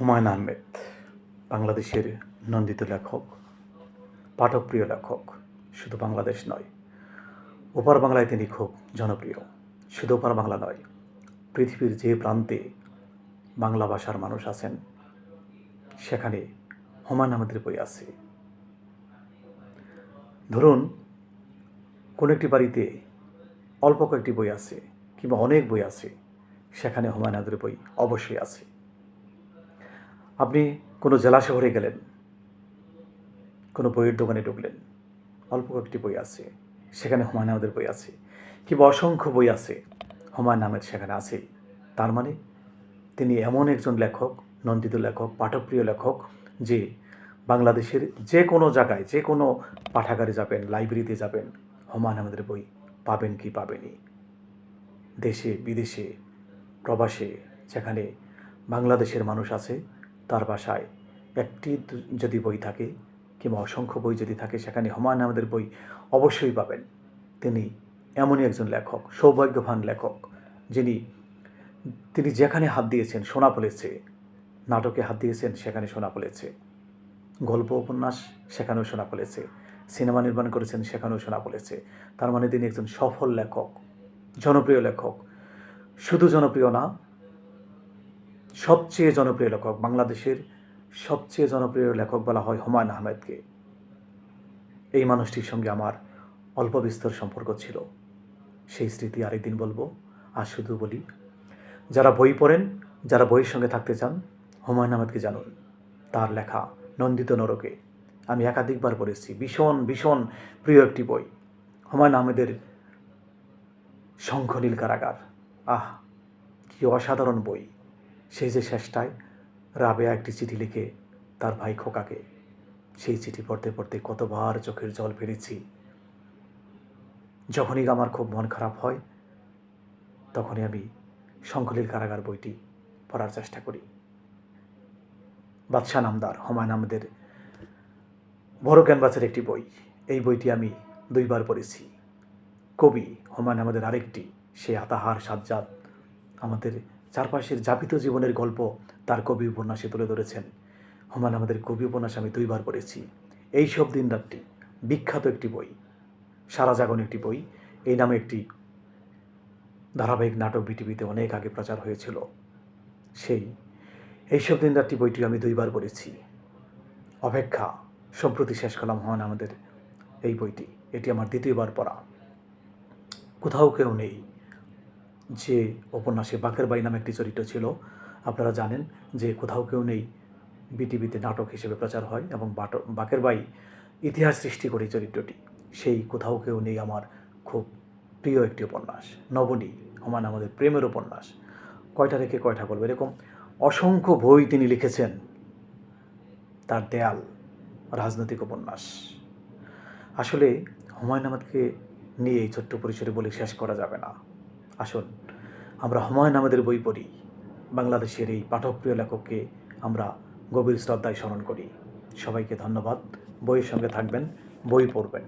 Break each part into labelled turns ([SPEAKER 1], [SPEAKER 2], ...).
[SPEAKER 1] হুমায়ুন আহমেদ, বাংলাদেশের নন্দিত লেখক, পাঠকপ্রিয় লেখক, শুধু বাংলাদেশ নয়, ওপার বাংলায় তিনি খুব জনপ্রিয়, শুধু ওপার বাংলা নয়, পৃথিবীর যে প্রান্তে বাংলা ভাষার মানুষ আছেন, সেখানে হুমায়ুন আহমেদের বই আছে। ধরুন, কোনো একটি বাড়িতে অল্প কয়েকটি বই আছে কিংবা অনেক বই আছে, সেখানে হুমায়ুন আহমেদের বই অবশ্যই আছে। আপনি কোনো জেলা শহরে গেলেন, কোনো বইয়ের দোকানে ঢুকলেন, অল্প কয়েকটি বই আছে, সেখানে হুমায়ুন আহমেদের বই আছে, কিংবা অসংখ্য বই আছে, হুমায়ুন আহমেদ সেখানে আছে, তার মানে তিনি এমন একজন লেখক, নন্দিত লেখক, পাঠকপ্রিয় লেখক, যে বাংলাদেশের যে কোনো জায়গায়, যে কোনো পাঠাগারে যাবেন, লাইব্রেরিতে যাবেন, হুমায়ুন আহমেদের বই পাবেন কি পাবেনই। দেশে, বিদেশে, প্রবাসে, যেখানে বাংলাদেশের মানুষ আছে তার বাসায় একটি যদি বই থাকে কিংবা অসংখ্য বই যদি থাকে, সেখানে হুমায়ুন আহমেদের বই অবশ্যই পাবেন। তিনি এমনই একজন লেখক, সৌভাগ্যবান লেখক, যিনি, তিনি যেখানে হাত দিয়েছেন সোনা ফলেছে নাটকে হাত দিয়েছেন সেখানে সোনা ফলেছে গল্প, উপন্যাস সেখানেও শোনা ফলেছে সিনেমা নির্মাণ করেছেন সেখানেও শোনা ফলেছে তার মানে তিনি একজন সফল লেখক, জনপ্রিয় লেখক। শুধু জনপ্রিয় না সবচেয়ে জনপ্রিয় লেখক বাংলাদেশের সবচেয়ে জনপ্রিয় লেখক বলা হয় হুমায়ুন আহমেদকে। এই মানুষটির সঙ্গে আমার অল্প বিস্তর সম্পর্ক ছিল। সেই স্মৃতি আরেকদিন বলব, আর শুধু বলি, যারা বই পড়েন, যারা বইয়ের সঙ্গে থাকতে চান, হুমায়ুন আহমেদকে জানুন। তার লেখা নন্দিত নরকে। আমি একাধিকবার পড়েছি, ভীষণ ভীষণ প্রিয় একটি বই। হুমায়ুন আহমেদের শঙ্খনীল কারাগার। আহ, কি অসাধারণ বই। সেই যে শেষটায় রাবেয়া একটি চিঠি লিখে তার ভাই খোকাকে, সেই চিঠি পড়তে পড়তে কতবার চোখের জল ফেলেছি। যখনই আমার খুব মন খারাপ হয়, তখনই আমি শঙ্খলীল কারাগার বইটি পড়ার চেষ্টা করি। বাদশাহ নামদার, হুমায়ুন আহমেদের বড় ক্যানভাসের একটি বই। এই বইটি আমি দুইবার পড়েছি। কবি হুমায়ুন আহমেদের আরেকটি, সে আতাহার সাজ্জাদ, আমাদের চারপাশের যাপিত জীবনের গল্প তার কবি উপন্যাসে তুলে ধরেছেন। হুমায়ুন আমাদের কবি উপন্যাস আমি দুইবার পড়েছি। এই সব দিন রাতটি বিখ্যাত একটি বই, সারা জাগন একটি বই। এই নামে একটি ধারাবাহিক নাটক বিটিভিতে অনেক আগে প্রচার হয়েছিল। সেই এইসব দিন রাত্রি বইটি আমি দুইবার পড়েছি। অপেক্ষা, সম্প্রতি শেষ করলাম হন আমাদের এই বইটি। এটি আমার দ্বিতীয়বার পড়া। কোথাও কেউ নেই। যে উপন্যাসে বাকের বাই নামে একটি চরিত্র ছিল, আপনারা জানেন যে কোথাও কেউ নেই বিটিভিতে নাটক হিসেবে প্রচার হয় এবং বাকের বাই ইতিহাস সৃষ্টি করে চরিত্রটি। সেই কোথাও কেউ নেই আমার খুব প্রিয় একটি উপন্যাস, নবনী হুমায়ুন আমাদের প্রেমের উপন্যাস। কয়টা রেখে কয়টা বলব? এরকম অসংখ্য বই তিনি লিখেছেন তার দেয়াল, রাজনৈতিক উপন্যাস। আসলে হুমায়ুন আহমেদকে নিয়ে এই ছোট্ট পরিসরে বলে শেষ করা যাবে না। আসুন, আমরা হুমায়ুন আমাদের বই পড়ি। বাংলাদেশের এই পাঠকপ্রিয় লেখককে আমরা গভীর শ্রদ্ধায় স্মরণ করি। সবাইকে ধন্যবাদ। বইয়ের সঙ্গে থাকবেন, বই পড়বেন।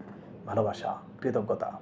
[SPEAKER 1] ভালোবাসা, কৃতজ্ঞতা।